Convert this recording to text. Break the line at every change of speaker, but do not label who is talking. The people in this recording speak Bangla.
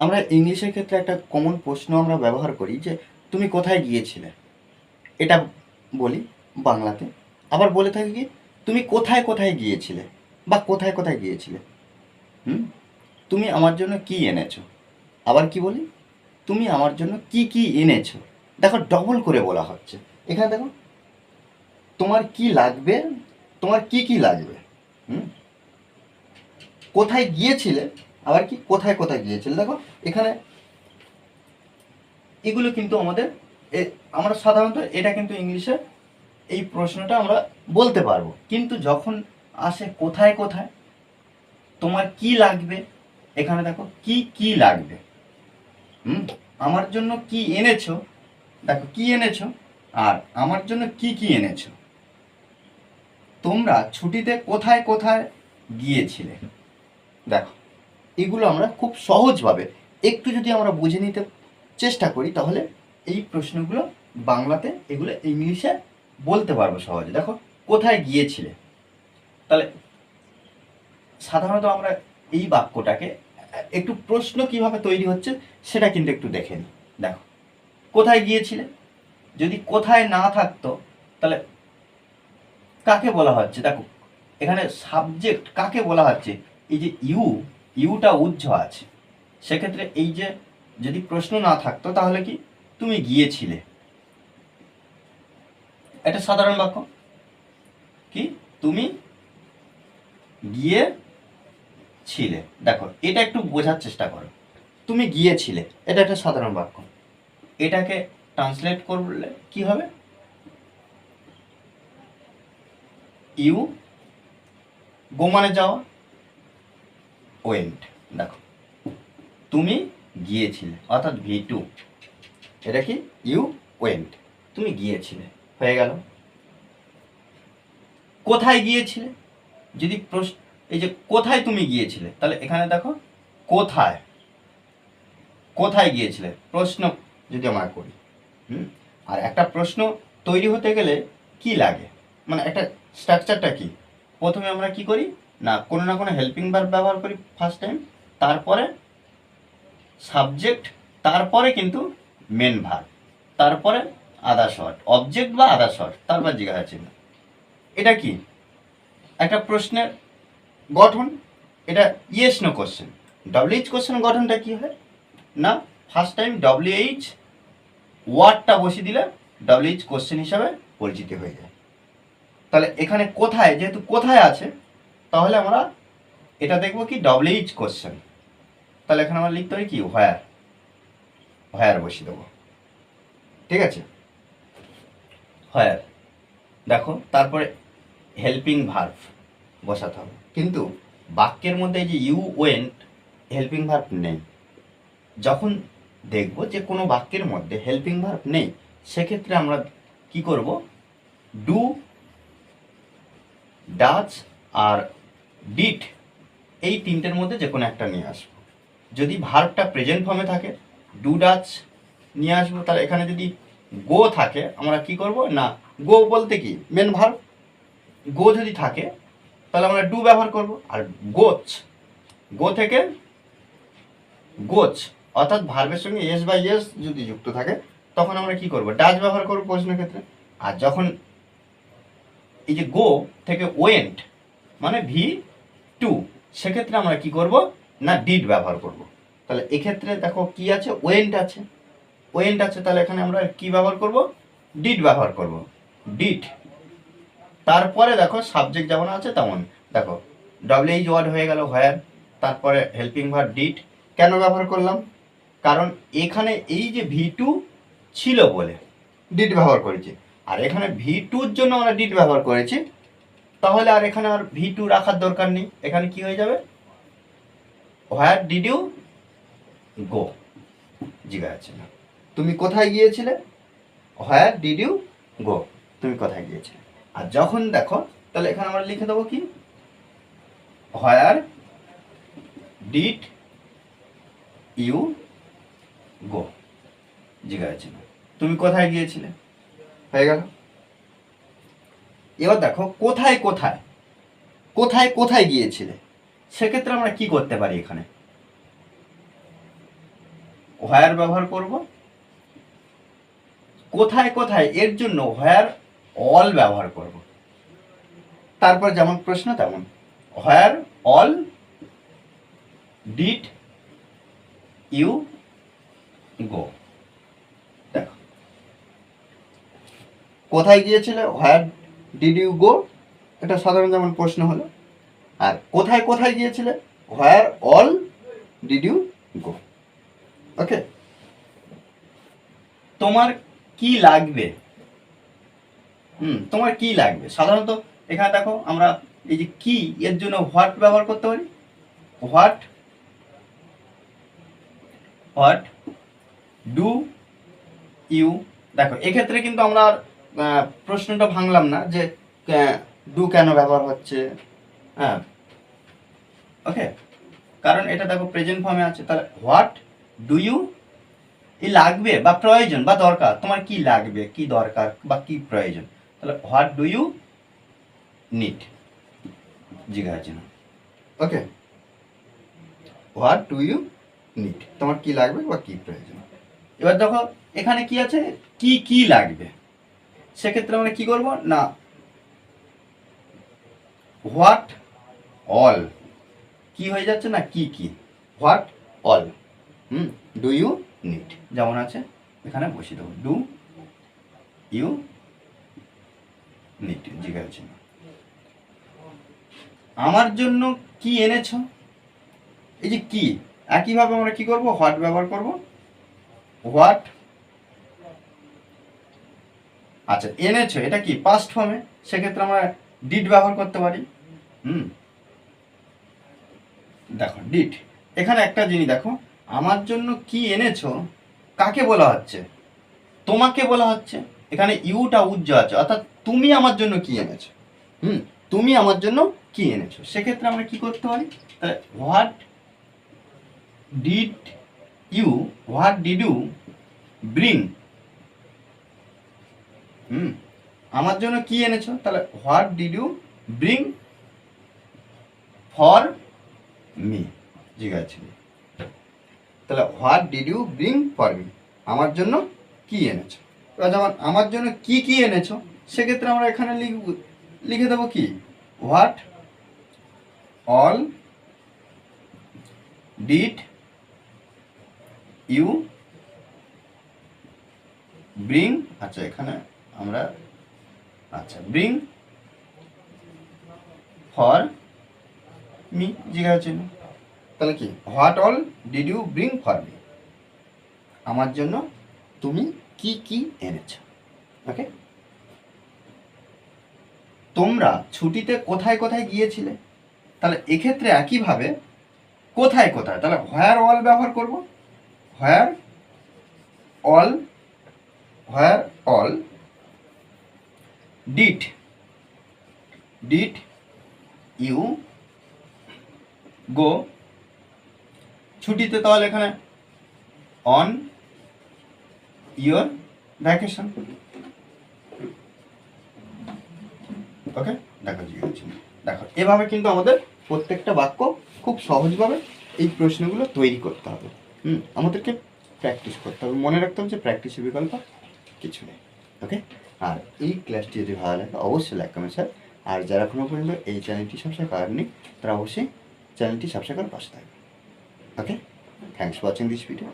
আমরা ইংলিশের ক্ষেত্রে একটা কমন প্রশ্ন আমরা ব্যবহার করি যে, তুমি কোথায় গিয়েছিলে? এটা বলি বাংলাতে। আবার বলে থাকি কি, তুমি কোথায় কোথায় গিয়েছিলে? বা কোথায় কোথায় গিয়েছিলে? হুম? তুমি আমার জন্য কি এনেছো? আবার কি বলি? তুমি আমার জন্য কি কি এনেছো? দেখো ডবল করে বলা হচ্ছে। এখানে দেখো, তোমার কি লাগবে? তোমার কি কি লাগবে? হুম? কোথায় গিয়েছিলে? আবার কি? কোথায় কোথায় গিয়েছিলে? দেখো, এখানে এগুলো কিন্তু আমাদের আমরা সাধারণত এটা কিন্তু ইংলিশে এই প্রশ্নটা আমরা বলতে পারব। কিন্তু যখন আসে কোথায় কোথায়, তোমার কি লাগবে? এখানে দেখো, কি কি লাগবে? হুম? আমার জন্য কি এনেছো? দেখো, কি এনেছো? আর আমার জন্য কি কি এনেছো? তোমরা ছুটিতে কোথায় কোথায় গিয়েছিলে? দেখো। এগুলো আমরা খুব সহজভাবে একটু যদি আমরা বুঝে নিতে চেষ্টা করি, তাহলে এই প্রশ্নগুলো বাংলাতে এগুলো ইংলিশে বলতে পারব সহজে। দেখো, কোথায় গিয়েছিলে? তাহলে সাধারণত আমরা এই বাক্যটাকে, একটু প্রশ্ন কীভাবে তৈরি হচ্ছে সেটা কিন্তু একটু দেখে নিই। দেখো, কোথায় গিয়েছিলে? যদি কোথায় না থাকতো, তাহলে কাকে বলা হচ্ছে? দেখো, এখানে সাবজেক্ট কাকে বলা হচ্ছে? এই যে ইউ ইউটা উজ্জ আছে। সেক্ষেত্রে এই যে যদি প্রশ্ন না থাকতো, তাহলে কি তুমি গিয়েছিলে? এটা সাধারণ বাক্য। কি? তুমি গিয়ে ছিলে দেখো, এটা একটু বোঝার চেষ্টা করো। তুমি গিয়েছিলে। এটা একটা সাধারণ বাক্য। এটাকে ট্রান্সলেট করলে কি হবে? ইউ, গোমানে যাওয়া। ওয়েন্ট দেখো। তুমি গিয়েছিলে, অর্থাৎ ভি টু এটা কি? ইউ ওয়েন্ট তুমি গিয়েছিলে, হয়ে গেল। কোথায় গিয়েছিলে? যদি প্রশ্ন, এই যে কোথায় তুমি গিয়েছিলে? তাহলে এখানে দেখো, কোথায়? কোথায় গিয়েছিলে? প্রশ্ন যদি আমরা করি, হুম? আর একটা প্রশ্ন তৈরি হতে গেলে কি লাগে? মানে একটা স্ট্রাকচারটা কি? প্রথমে আমরা কি করি? না, কোনো না কোনো হেল্পিং ভার্ব ব্যবহার করি ফার্স্ট টাইম তারপরে সাবজেক্ট তারপরে কিন্তু মেন ভার্ব তারপরে আদা শর্ট অবজেক্ট বা আদা শর্ট তারপর জিজ্ঞাসা চিহ্ন। এটা কি? একটা প্রশ্নের গঠন, এটা yes no question WH question গঠনটা কি হয়? না ফার্স্ট টাইম ডব্লিউএইচ ওয়ার্ডটা বসিয়ে দিলে ডব্লিউএইচ কোশ্চেন হিসাবে পরিচিত হয়ে যায়। তাহলে এখানে কোথায়, যেহেতু কোথায় আছে তাহলে আমরা এটা দেখব কি? ডব্লিউএইচ কোশ্চেন তাহলে এখানে আমরা লিখতে হবে কি? হোয়ার হোয়ার বসিয়ে দেবো। ঠিক আছে? হোয়ার দেখো, তারপরে হেল্পিং ভার্ভ বসাতে হবে। কিন্তু বাক্যের মধ্যে যে ইউ ওয়েন্ট হেল্পিং ভার্ভ নেই। যখন দেখব যে কোনো বাক্যের মধ্যে হেল্পিং ভার্ভ নেই, সেক্ষেত্রে আমরা কি করব? ডু ডাচ আর ডিট এই তিনটের মধ্যে যে কোনো একটা নিয়ে আসব। যদি ভার্বটা প্রেজেন্ট ফর্মে থাকে ডু ডাচ নিয়ে আসব, তাহলে এখানে যদি গো থাকে, আমরা কি করব? না গো বলতে কি? মেন ভার্ব গো যদি থাকে, তাহলে আমরা ডু ব্যবহার করব। আর গোচ গো থেকে গোচ অর্থাৎ ভার্বের সঙ্গে এস বা ইয়েস যদি যুক্ত থাকে, তখন আমরা কি করব? ডাচ ব্যবহার করব প্রশ্নের ক্ষেত্রে। আর যখন এই যে গো থেকে ওয়েন্ট মানে ভি টু সেক্ষেত্রে আমরা কি করব? না ডিড ব্যবহার করব। তাহলে এক্ষেত্রে দেখো কি আছে? ওয়েন্ট আছে। ওয়েন্ট আছে, তাহলে এখানে আমরা কি ব্যবহার করব? ডিড ব্যবহার করব। ডিড তারপরে দেখো সাবজেক্ট যেমন আছে তেমন। দেখো ডব্লিউএইচ ওয়ার্ড হয়ে গেল হোয়ার তারপরে হেল্পিং ভার ডিড কেন ব্যবহার করলাম? কারণ এখানে এই যে ভি টু ছিল বলে ডিড ব্যবহার করেছি। আর এখানে ভি টুর জন্য আমরা ডিড ব্যবহার করেছি। তাহলে আর এখানে আর ভি টু রাখার দরকার নেই। এখানে কি হয়ে যাবে? হোয়ার ডিড ইউ গো জিজ্ঞাসা না। তুমি কোথায় গিয়েছিলে? হোয়ার ডিড ইউ গো তুমি কোথায় গিয়েছিলে? আর যখন দেখো, তাহলে এখানে আমরা লিখে দেবো কি? হোয়ার ডিড ইউ গো জিজ্ঞাসা তুমি কোথায় গিয়েছিলে? হয়ে গেল? এবার দেখো, কোথায় কোথায় কোথায় কোথায় গিয়েছিলে? সেক্ষেত্রে আমরা কি করতে পারি এখানে? হোয়ার ব্যবহার করব। কোথায় কোথায়, এর জন্য হোয়ার অল ব্যবহার করব। তারপর যেমন প্রশ্ন তেমন where all did you go দেখো, কোথায় গিয়েছিলে? হোয়ার ডিড ইউ গো এটা সাধারণ যেমন প্রশ্ন হলো। আর কোথায় কোথায় গিয়েছিলে? Where all did you go okay তোমার কি লাগবে? হুম, তোমার কি লাগবে? সাধারণত এখানে দেখো, আমরা এই যে কি, এর জন্য হোয়াট ব্যবহার করতে পারি? হোয়াট হোয়াট ডু ইউ দেখো, এক্ষেত্রে কিন্তু আমরা প্রশ্নটা ভাঙলাম না যে ডু কেন ব্যবহার হচ্ছে? হ্যাঁ। ওকে কারণ এটা দেখো প্রেজেন্ট ফর্মে আছে, তাহলে হোয়াট ডু ইউ ই লাগবে বা প্রয়োজন বা দরকার? তোমার কি লাগবে? কি দরকার বা কি প্রয়োজন? তাহলে হোয়াট ডু ইউ নিড জিজ্ঞাসা okay what do you need তোমার কি লাগবে বা কি প্রয়োজন? এবার দেখো, এখানে কি আছে? কি কি লাগবে? সেক্ষেত্রে আমরা কি করব? না। হোয়াট অল কি হয়ে যাচ্ছে না কি কি? What all hmm? Do you need যেমন আছে, এখানে বসিয়ে দেবো। ডু ইউ নিড জিজ্ঞাসা চিহ্ন আমার জন্য কি এনেছো? এই যে কি? একইভাবে আমরা কি করব? হোয়াট ব্যবহার করব? হোয়াট আচ্ছা এনেছো এটা কি পাস্ট ফর্মে সেক্ষেত্রে আমরা ডিড ব্যবহার করতে পারি। হুম। দেখো ডিড এখানে একটা জিনিস দেখো, আমার জন্য কি এনেছো কাকে বলা হচ্ছে? তোমাকে বলা হচ্ছে। এখানে ইউটা উজ্জ আছে, অর্থাৎ তুমি আমার জন্য কি এনেছো হুম, তুমি আমার জন্য কি এনেছো সেক্ষেত্রে আমরা কি করতে পারি? তাহলে what did you what did you bring hmm. আমার জন্য কি এনেছো? তাহলে what did you bring for me? জিজ্ঞাসা তাহলে what did you bring for me? আমার জন্য কি এনেছো? যেমন আমার জন্য কি কি এনেছো? সেক্ষেত্রে আমরা এখানে লিখব, লিখে দেবো কি? What all did you bring? আচ্ছা এখানে আমরা আচ্ছা ব্রিং ফর মি জিজ্ঞাসা চিহ্ন তাহলে কি what all did you bring for me আমার জন্য তুমি কি কি এনেছ? ওকে তোমরা ছুটিতে কোথায় কোথায় গিয়েছিলে? তাহলে এক্ষেত্রে একইভাবে কোথায় কোথায়? তাহলে হোয়ার অল ব্যবহার করব? Where all where all did did you go ছুটিতে তাহলে এখানে অন ইয়োর ভ্যাকেশন ওকে দেখো জিজ্ঞাসা দেখো এভাবে কিন্তু আমাদের প্রত্যেকটা বাক্য খুব সহজভাবে এই প্রশ্নগুলো তৈরি করতে হবে। হুম, আমাদেরকে প্র্যাকটিস করতে হবে। মনে রাখতে হবে যে প্র্যাকটিসের বিকল্প কিছু নেই। ওকে আর এই ক্লাসটি যদি ভালো লাগে, অবশ্যই লাইক কমেন্ট স্যার আর যারা কোনো পর্যন্ত এই চ্যানেলটি সাবস্ক্রাইব করেননি, তারা অবশ্যই চ্যানেলটি সাবস্ক্রাইব করে পাশে থাকবে okay thanks for watching this video